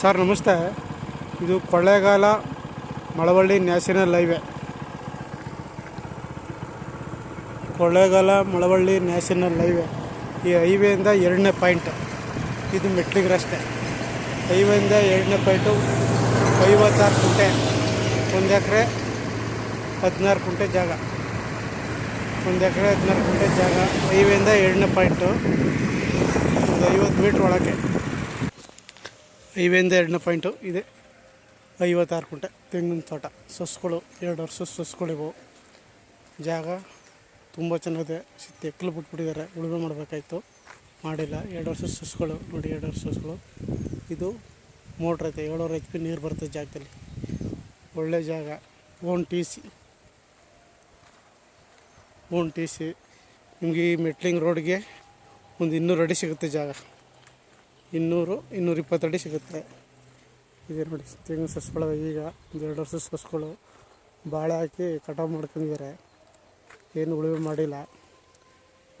Sir, ನಮಸ್ತೆ. ಇದು Kollegal, Malavalli national highway. Kollegal, Malavalli national highway. ಈ ಹೈವೇಯಿಂದ ಎರಡನೇ ಪಾಯಿಂಟ್. ಇದು ಮೆಟ್ಲಿಗೆ ರಸ್ತೆ ಹೈವೇಯಿಂದ ಎರಡನೇ ಪಾಯಿಂಟು ಐವತ್ತಾರು ಕುಂಟೆ. ಒಂದು ಎಕರೆ, ಹದಿನಾರು ಕುಂಟೆ ಜಾಗ. ಒಂದು ಎಕರೆ, ಹದಿನಾರು ಕುಂಟೆ ಜಾಗ. ಹೈವೇಯಿಂದ ಎರಡನೇ ಪಾಯಿಂಟು. ಒಂದು ಐವತ್ತು ಮೀಟ್ರ್ ಒಳಗೆ. ಹೈವೇಯಿಂದ ಎರಡನೇ ಪಾಯಿಂಟು ಇದೆ. ಐವತ್ತಾರು ಕುಂಟೆ ತೆಂಗಿನ ತೋಟ. ಸಸ್ಗಳು, ಎರಡು ವರ್ಷ ಸಸ್ಗಳಿವು. ಜಾಗ ತುಂಬ ಚೆನ್ನಾಗಿದೆ. ತೆಕ್ಕಲು ಬಿಟ್ಬಿಟ್ಟಿದ್ದಾರೆ. ಉಳುಮೆ ಮಾಡಬೇಕಾಯ್ತು. ಮಾಡಿಲ್ಲ. ಎರಡು ವರ್ಷ ಸಸ್ಗಳು, ನೋಡಿ ಎರಡು ವರ್ಷ ಸಸ್ಗಳು. ಇದು ಮೋಟ್ರ್ ಐತೆ. ಏಳುವರೆ ಎಚ್ ಪಿ ನೀರು ಬರುತ್ತೆ ಜಾಗದಲ್ಲಿ. ಒಳ್ಳೆ ಜಾಗ. Own T C. Own T C. ನಿಮಗೆ ಈ ಮೆಟ್ಲಿಂಗ್ ರೋಡ್ಗೆ ಒಂದು ಇನ್ನೂರು ಅಡಿ ಸಿಗುತ್ತೆ ಜಾಗ. ಇನ್ನೂರು, ಇನ್ನೂರ ಇಪ್ಪತ್ತಡಿ ಸಿಗುತ್ತೆ. ಇದೆ ನೋಡಿ, ತೆಂಗಿನ ಸಸ್ಗಳು ಈಗ ಎರಡು ವರ್ಷ ಸಸ್ಗಳು ಬಾಳೆ ಹಾಕಿ ಕಟಾವು ಮಾಡ್ಕೊಂಡಿದ್ದಾರೆ. ಏನು ಉಳುಮೆ ಮಾಡಿಲ್ಲ.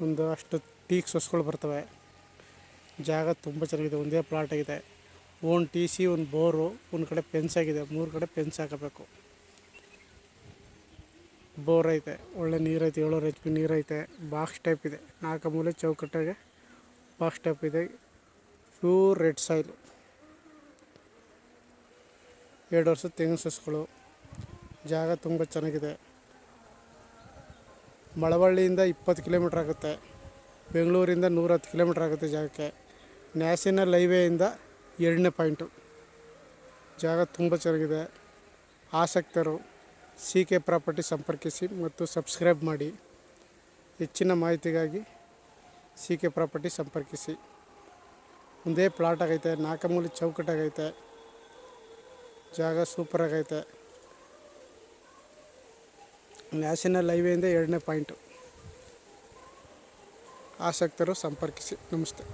ಒಂದು ಅಷ್ಟು ಟೀಕ್ ಸಸ್ಗಳು ಬರ್ತವೆ. ಜಾಗ ತುಂಬ ಚೆನ್ನಾಗಿದೆ, ಒಂದೇ ಪ್ಲಾಟ್ ಆಗಿದೆ. ಓನ್ ಟಿ ಸಿ ಒಂದು ಬೋರು ಒಂದು ಕಡೆ ಪೆನ್ಸ್ ಆಗಿದೆ, ಮೂರು ಕಡೆ ಪೆನ್ಸ್ ಹಾಕಬೇಕು. ಬೋರ್ ಐತೆ, ಒಳ್ಳೆ ನೀರೈತೆ, ಏಳೂರು ಎಚ್ ಪಿ ನೀರೈತೆ ಬಾಕ್ಸ್ ಟೈಪ್ ಇದೆ. ನಾಲ್ಕು ಮೂಲೆ ಚೌಕಟ್ಟಾಗೆ ಬಾಕ್ಸ್ ಟೈಪ್ ಇದೆ. Pure red soil. ಎರಡು ವರ್ಷದ ತೆಂಗಿನ ಸಸ್ಗಳು ಜಾಗ ತುಂಬ ಚೆನ್ನಾಗಿದೆ. ಮಳವಳ್ಳಿಯಿಂದ ಇಪ್ಪತ್ತು ಕಿಲೋಮೀಟ್ರ್ ಆಗುತ್ತೆ. ಬೆಂಗಳೂರಿಂದ ನೂರ ಹತ್ತು ಕಿಲೋಮೀಟ್ರ್ ಆಗುತ್ತೆ ಜಾಗಕ್ಕೆ. ನ್ಯಾಷನಲ್ ಹೈವೇಯಿಂದ ಎರಡನೇ ಪಾಯಿಂಟು. ಜಾಗ ತುಂಬ ಚೆನ್ನಾಗಿದೆ. ಆಸಕ್ತರು ಸಿ ಕೆ ಪ್ರಾಪರ್ಟಿ ಸಂಪರ್ಕಿಸಿ ಮತ್ತು ಸಬ್ಸ್ಕ್ರೈಬ್ ಮಾಡಿ. ಹೆಚ್ಚಿನ ಮಾಹಿತಿಗಾಗಿ ಸಿ ಕೆ ಪ್ರಾಪರ್ಟಿ ಸಂಪರ್ಕಿಸಿ. ಒಂದೇ ಪ್ಲಾಟ್ ಆಗೈತೆ ನಾಲ್ಕು ಮೂಲೆ ಚೌಕಟ್ಟಾಗೈತೆ. ಜಾಗ ಸೂಪರಾಗೈತೆ. ನ್ಯಾಷನಲ್ ಹೈವೇಯಿಂದ ಎರಡನೇ ಪಾಯಿಂಟು. ಆಸಕ್ತರು ಸಂಪರ್ಕಿಸಿ. ನಮಸ್ತೆ.